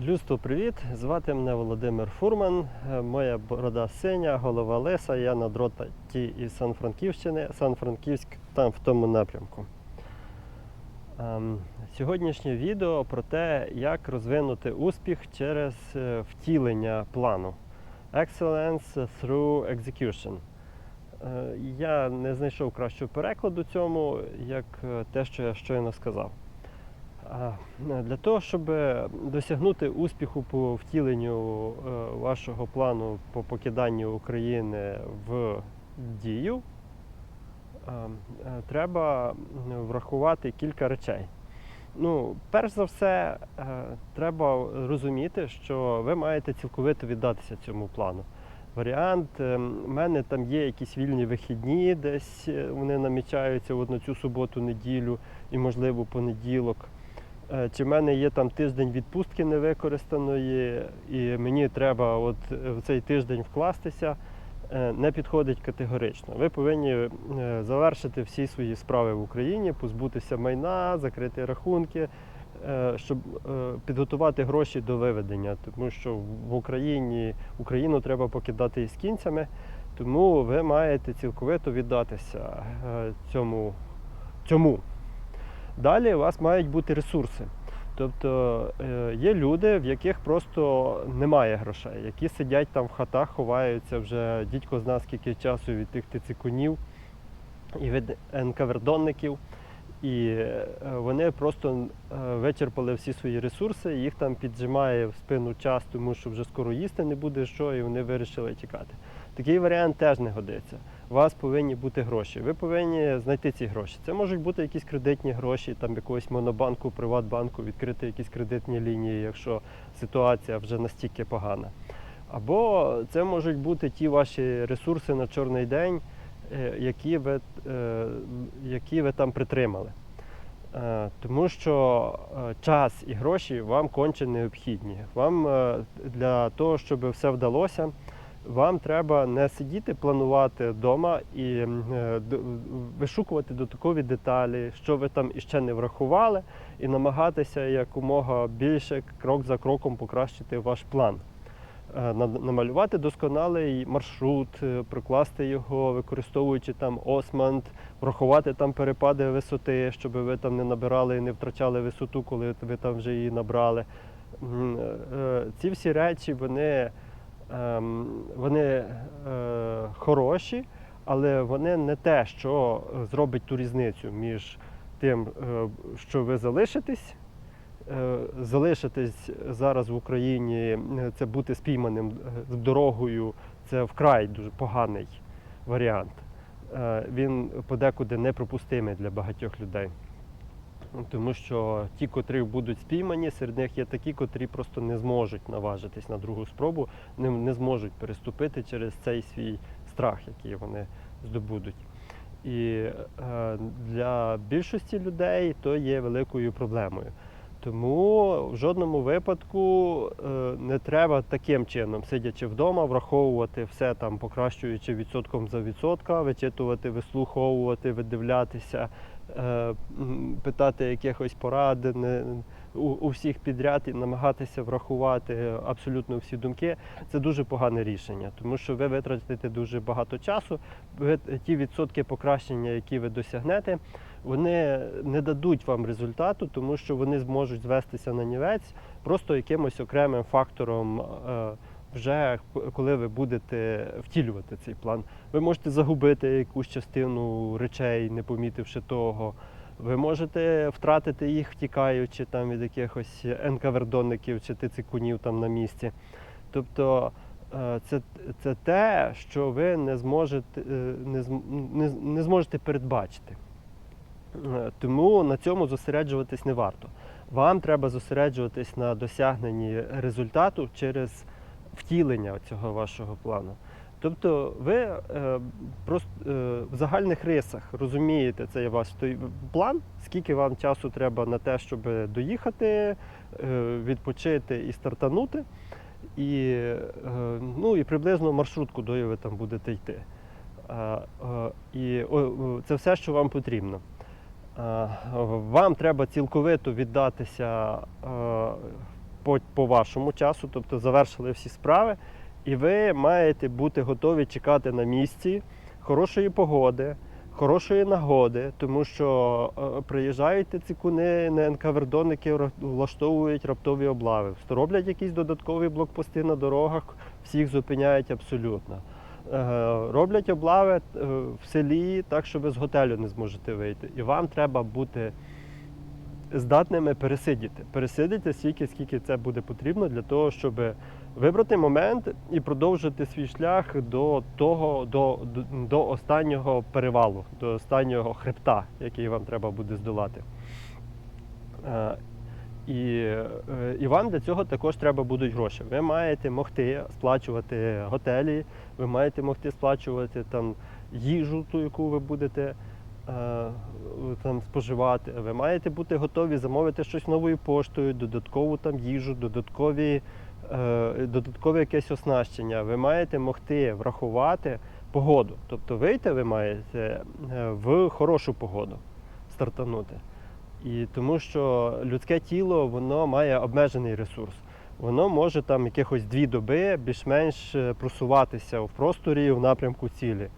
Людство, привіт! Звати мене Володимир Фурман. Е, Моя борода синя, голова лиса. Я на дроті із Сан-Франківщини. Сан-Франківськ там в тому напрямку. Ем, Сьогоднішнє відео про те, як розвинути успіх через е, втілення плану. Excellence through execution. Е, Я не знайшов кращого перекладу цьому, як те, що я щойно сказав. Е, Для того, щоб досягнути успіху по втіленню е, вашого плану по покиданню України в дію, е, е, треба врахувати кілька речей. Ну, перш за все, е, треба розуміти, що ви маєте цілковито віддатися цьому плану. Варіант, е, в мене там є якісь вільні вихідні, десь е, вони намічаються от на цю суботу, неділю і, можливо, понеділок. Е, Чи в мене є там тиждень відпустки невикористаної, і мені треба от в цей тиждень вкластися, е, не підходить категорично. Ви повинні е, завершити всі свої справи в Україні, позбутися майна, закрити рахунки, е, щоб е, підготувати гроші до виведення, тому що в Україні Україну треба покидати із кінцями, тому ви маєте цілковито віддатися е, цьому. цьому. Далі у вас мають бути ресурси. Тобто е, є люди, в яких просто немає грошей, які сидять там в хатах, ховаються вже дідько зна скільки часу від тих тицикунів і від енкавердонників. І е, вони просто е, вичерпали всі свої ресурси, їх там піджимає в спину час, тому що вже скоро їсти не буде що, і вони вирішили тікати. Такий варіант теж не годиться. У вас повинні бути гроші. Ви повинні знайти ці гроші. Це можуть бути якісь кредитні гроші, там якогось монобанку, приватбанку, відкрити якісь кредитні лінії, якщо ситуація вже настільки погана. Або це можуть бути ті ваші ресурси на чорний день, е, які ви, е, які ви там притримали. Е, Тому що час і гроші вам конче необхідні. Вам для того, щоб все вдалося, вам треба не сидіти, планувати вдома і е, вишукувати додаткові деталі, що ви там іще не врахували, і намагатися якомога більше крок за кроком покращити ваш план. Е, Намалювати досконалий маршрут, е, прокласти його, використовуючи там османд, врахувати там перепади висоти, щоб ви там не набирали і не втрачали висоту, коли ви там вже її набрали. Ці всі речі вони, вони е, хороші, але вони не те, що зробить ту різницю між тим, е, що ви залишитесь. е, Залишитись зараз в Україні, це бути спійманим з дорогою, це вкрай дуже поганий варіант. Він подекуди непропустимий для багатьох людей. Тому що ті, котрі будуть спіймані, серед них є такі, котрі просто не зможуть наважитись на другу спробу, не, не зможуть переступити через цей свій страх, який вони здобудуть. І е, для більшості людей то є великою проблемою. Тому в жодному випадку е, не треба таким чином, сидячи вдома, враховувати все там, покращуючи відсотком за відсотка, вичитувати, вислуховувати, видивлятися, питати якихось порад у, у всіх підряд і намагатися врахувати абсолютно всі думки. Це дуже погане рішення, тому що ви витратите дуже багато часу. Ви ті відсотки покращення, які ви досягнете, вони не дадуть вам результату, тому що вони зможуть звестися на нівець просто якимось окремим фактором. Вже коли ви будете втілювати цей план, ви можете загубити якусь частину речей, не помітивши того. Ви можете втратити їх, втікаючи там від якихось енкавердонників чи тицикунів там на місці. Тобто е, це, це те, що ви не зможете, е, не, не, не зможете передбачити. Е, Тому на цьому зосереджуватись не варто. Вам треба зосереджуватись на досягненні результату через втілення цього вашого плану. Тобто ви е, просто е, в загальних рисах розумієте цей ваш той план, скільки вам часу треба на те, щоб доїхати, е, відпочити і стартанути, і, е, ну, і приблизно маршрут, куди ви там будете йти. Е, е, і о, це все, що вам потрібно. Е, Вам треба цілковито віддатися е, по, по вашому часу, тобто завершили всі справи, і ви маєте бути готові чекати на місці хорошої погоди, хорошої нагоди, тому що е, приїжджають цикуни, НКВРДонники влаштовують раптові облави, роблять якісь додаткові блокпости на дорогах, всіх зупиняють абсолютно. Е, Роблять облави е, в селі так, що ви з готелю не зможете вийти. І вам треба бути здатними пересидіти. Пересидіти стільки, скільки це буде потрібно для того, щоб вибрати момент і продовжити свій шлях до того, до, до, останнього перевалу, до останнього хребта, який вам треба буде здолати. Е, І, е, і вам для цього також треба будуть гроші. Ви маєте могти сплачувати готелі, ви маєте могти сплачувати там їжу, ту, яку ви будете там споживати. Ви маєте бути готові замовити щось новою поштою, додаткову там їжу, додаткові, е, додаткове якесь оснащення. Ви маєте могти врахувати погоду. Тобто вийти ви маєте е, в хорошу погоду стартанути. І тому що людське тіло воно має обмежений ресурс. Воно може там якихось дві доби більш-менш е, просуватися в просторі в напрямку цілі.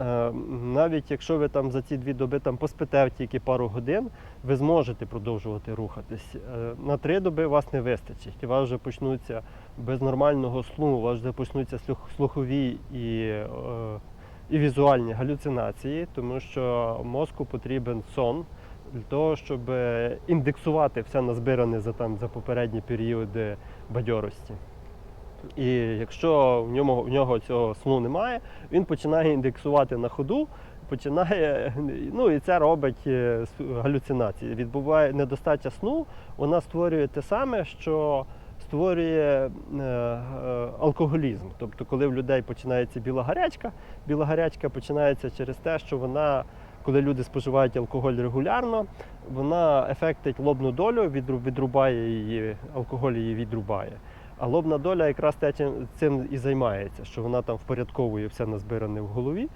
Е, Навіть якщо ви там за ці дві доби там поспите тільки пару годин, ви зможете продовжувати рухатись. Е, На три доби вас не вистачить. У вас вже почнуться без нормального сну, у вас вже почнуться слухові і, е, і візуальні галюцинації, тому що мозку потрібен сон для того, щоб індексувати все назбиране за там за попередні періоди бадьорості. І якщо в ньому в нього цього сну немає, він починає індексувати на ходу, починає, ну і це робить е, галюцинації. Відбуває недостача сну, вона створює те саме, що створює е, е, алкоголізм. Тобто, коли в людей починається біла гарячка, біла гарячка починається через те, що вона, коли люди споживають алкоголь регулярно, вона ефектить лобну долю, відрубає її, алкоголь її відрубає. А лобна доля якраз цим і займається, що вона там впорядковує все назбиране в голові.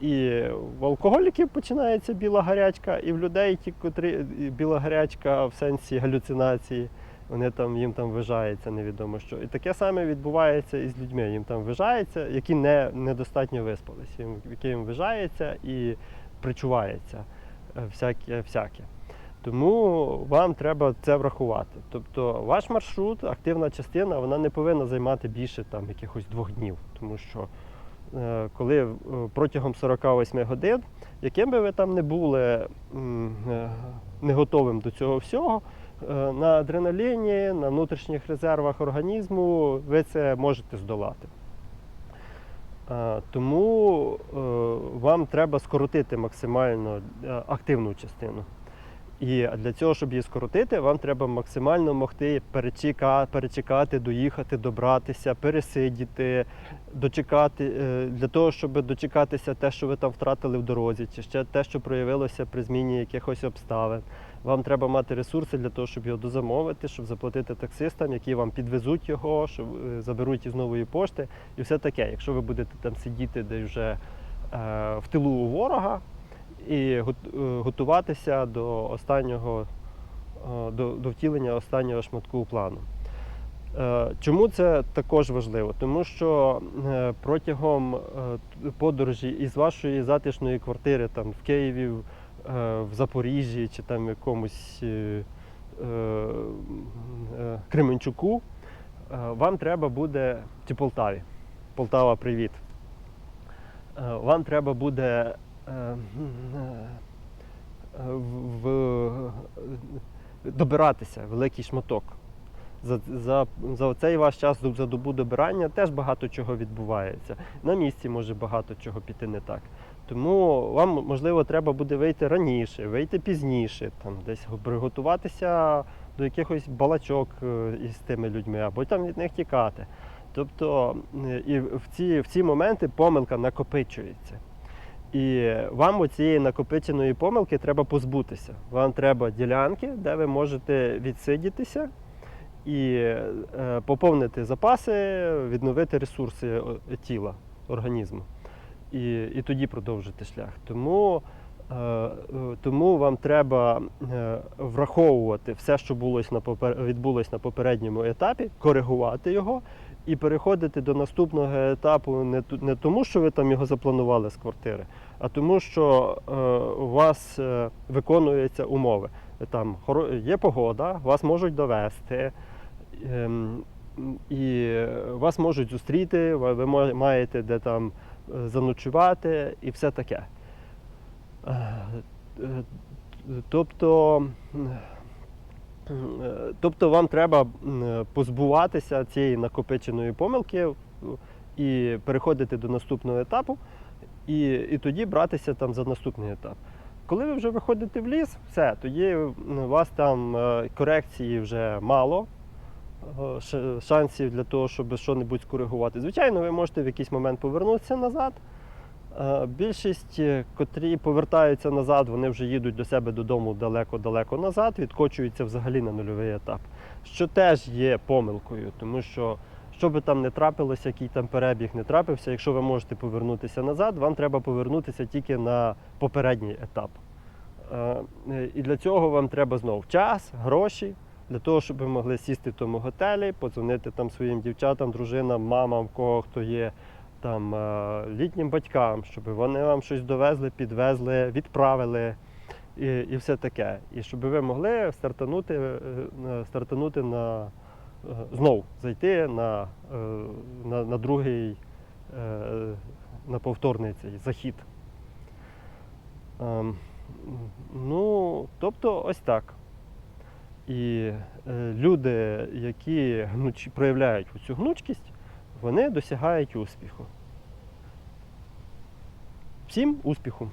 І в алкоголіків починається біла гарячка, і в людей, ті, котрі біла гарячка в сенсі галюцинації, вони там їм там вижається невідомо що. І таке саме відбувається і з людьми. Їм там вижається, які не, недостатньо виспались, їм, яким вижається і причувається е, всяке, всяке. Тому вам треба це врахувати. Тобто ваш маршрут, активна частина, вона не повинна займати більше там якихось двох днів, тому що е, коли е, протягом 48 годин, яким би ви там не були е, не готовим до цього всього, на адреналіні, на внутрішніх резервах організму ви це можете здолати. Тому вам треба скоротити максимально активну частину. І для цього, щоб її скоротити, вам треба максимально могти перечека, перечекати, доїхати, добратися, пересидіти, дочекати е, для того, щоб дочекатися те, що ви там втратили в дорозі, чи ще те, що проявилося при зміні якихось обставин. Вам треба мати ресурси для того, щоб його дозамовити, щоб заплатити таксистам, які вам підвезуть його, щоб е, заберуть із нової пошти, і все таке. Якщо ви будете там сидіти десь вже е, в тилу у ворога, і е, готуватися до останнього е, до, до втілення останнього шматку плану. Е, Чому це також важливо? Тому що протягом подорожі із вашої затишної квартири там в Києві, в- Запоріжжі чи там в якомусь Кременчуку, вам треба буде чи Полтаві. Полтава, привіт. Вам треба буде в, в- добиратися великий шматок. За, за, за цей ваш час за добу добирання теж багато чого відбувається. На місці може багато чого піти не так. Тому вам, можливо, треба буде вийти раніше, вийти пізніше, там, десь приготуватися до якихось балачок е, із тими людьми, або там від них тікати. Тобто е, і в ці, в ці моменти помилка накопичується. І вам оцієї накопиченої помилки треба позбутися. Вам треба ділянки, де ви можете відсидітися і е, поповнити запаси, відновити ресурси тіла, організму. І, і тоді продовжити шлях. Тому Е, е, Тому вам треба е, враховувати все, що було на відбулось на попередньому етапі, коригувати його і переходити до наступного етапу не, тому, що ви там його запланували з квартири, а тому, що е, у вас е, виконуються умови. Там є погода, вас можуть довести. ем, і вас можуть зустріти, ви маєте де там е, заночувати і все таке. Тобто, тобто вам треба позбуватися цієї накопиченої помилки е, і переходити до наступного етапу, і, і тоді братися там за наступний етап. Коли ви вже виходите в ліс, все, тоді у вас там е, корекції вже мало, е, шансів для того, щоб щось скоригувати. Звичайно, ви можете в якийсь момент повернутися назад. Е, Більшість, е, котрі повертаються назад, вони вже їдуть до себе додому далеко-далеко назад, відкочуються взагалі на нульовий етап. Що теж є помилкою, тому що що би там не трапилося, який там перебіг не трапився, якщо ви можете повернутися назад, вам треба повернутися тільки на попередній етап. Е, І для цього вам треба знов час, гроші, для того, щоб ви могли сісти в тому готелі, подзвонити там своїм дівчатам, дружинам, мамам, кого хто є там е, літнім батькам, щоб вони вам щось довезли, підвезли, відправили і, і все таке. І щоб ви могли стартанути, е, стартанути на е, знов зайти на, на, на другий, на повторний цей захід. Ем, Ну, тобто ось так. І люди, які гнуч, проявляють цю гнучкість, вони досягають успіху. Всім успіху!